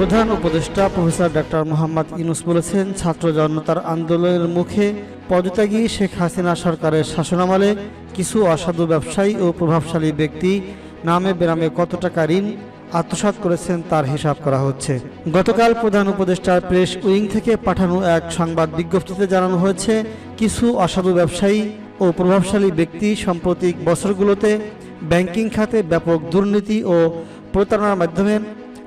প্রধান উপদেষ্টা professor doctor Mohammad Yunus বলেছেন, ছাত্র জনতার আন্দোলনের মুখে পদত্যাগী শেখ হাসিনা সরকারের শাসনামলে কিছু অসাধু ব্যবসায়ী ও প্রভাবশালী ব্যক্তি নামে বেনামে কত টাকা ঋণ আত্মসাৎ করেছেন তার হিসাব করা হচ্ছে। গতকাল প্রধান উপদেষ্টার প্রেস উইং থেকে পাঠানো এক সংবাদ বিজ্ঞপ্তিতে জানানো হয়েছে, কিছু অসাধু ব্যবসায়ী ও প্রভাবশালী ব্যক্তি সাম্প্রতিক বছরগুলোতে ব্যাংকিং খাতে ব্যাপক দুর্নীতি ও প্রতারণার মাধ্যমে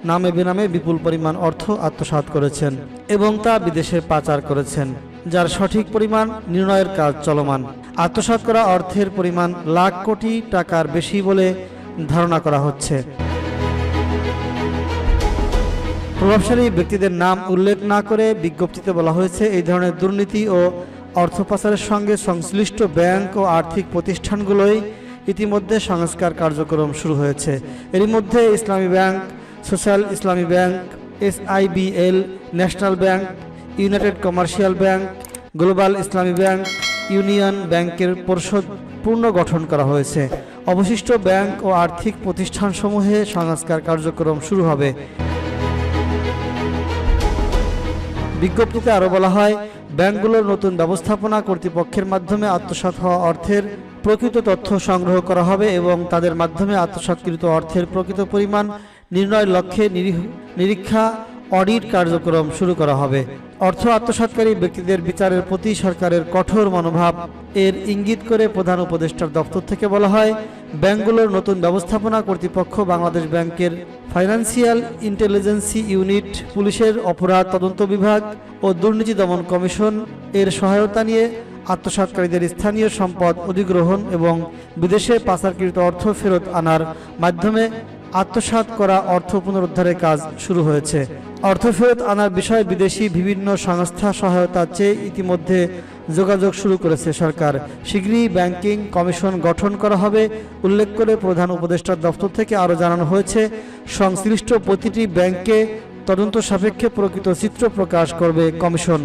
নামে বেনামে বিপুল পরিমাণ অর্থ আত্মসাৎ করেছেন এবং তা বিদেশে পাচার করেছেন, যার সঠিক পরিমাণ নির্ণয়ের কাজ চলমান। আত্মসাৎ করা অর্থের পরিমাণ লাখ কোটি টাকার বেশি বলে ধারণা করা হচ্ছে। প্রভাবশালী ব্যক্তিদের নাম উল্লেখ না করে বিজ্ঞপ্তিতে বলা হয়েছে, এই ধরনের দুর্নীতি ও অর্থ পাচারের সঙ্গে সংশ্লিষ্ট ব্যাংক ও আর্থিক প্রতিষ্ঠানগুলোই ইতিমধ্যে সংস্কার কার্যক্রম শুরু হয়েছে। এরই মধ্যে Islami bank social Islami bank, SIBL, national bank, united commercial bank, global Islami bank, union ব্যাংকের পরিষদ পূর্ণ গঠন করা হয়েছে। অবশিষ্ট ব্যাংক ও আর্থিক প্রতিষ্ঠানসমূহে সংস্কার কার্যক্রম শুরু হবে। বিজ্ঞপ্তিতে আরও বলা হয়, ব্যাংকগুলোর নতুন ব্যবস্থাপনা কর্তৃপক্ষের মাধ্যমে আত্মসাৎ হওয়া অর্থের প্রকৃত তথ্য সংগ্রহ করা হবে এবং তাদের মাধ্যমে আত্মসাৎকৃত অর্থের প্রকৃত পরিমাণ নির্ণয়ের লক্ষ্যে নিরীক্ষা, অডিট কার্যক্রম শুরু করা হবে। অর্থ আত্মসাৎকারী ব্যক্তিদের বিচারের প্রতি সরকারের কঠোর মনোভাব। এর ইঙ্গিত করে প্রধান উপদেষ্টার দপ্তর থেকে বলা হয় ব্যাংকগুলোর নতুন ব্যবস্থাপনা কর্তৃপক্ষ বাংলাদেশ ব্যাংকের ফাইন্যান্সিয়াল ইন্টেলিজেন্সি ইউনিট, পুলিশের অপরাধ তদন্ত বিভাগ ও দুর্নীতি দমন কমিশন এর সহায়তা নিয়ে আত্মসাৎকারীদের স্থানীয় সম্পদ অধিগ্রহণ এবং বিদেশে পাচারকৃত অর্থ ফেরত আনার মাধ্যমে আত্মসাৎ করা অর্থ পুনরুদ্ধারের কাজ শুরু হয়েছে। অর্থ ফেরত আনার বিষয়ে বিদেশি বিভিন্ন সংস্থা সহায়তা চেয়ে ইতিমধ্যে যোগাযোগ শুরু করেছে সরকার। শীঘ্রই ব্যাংকিং কমিশন গঠন করা হবে। উল্লেখ করে প্রধান উপদেষ্টার দপ্তর থেকে আরও জানানো হয়েছে, সংশ্লিষ্ট প্রতিটি ব্যাংকে তদন্ত সাপেক্ষে প্রকৃত চিত্র প্রকাশ করবে কমিশন।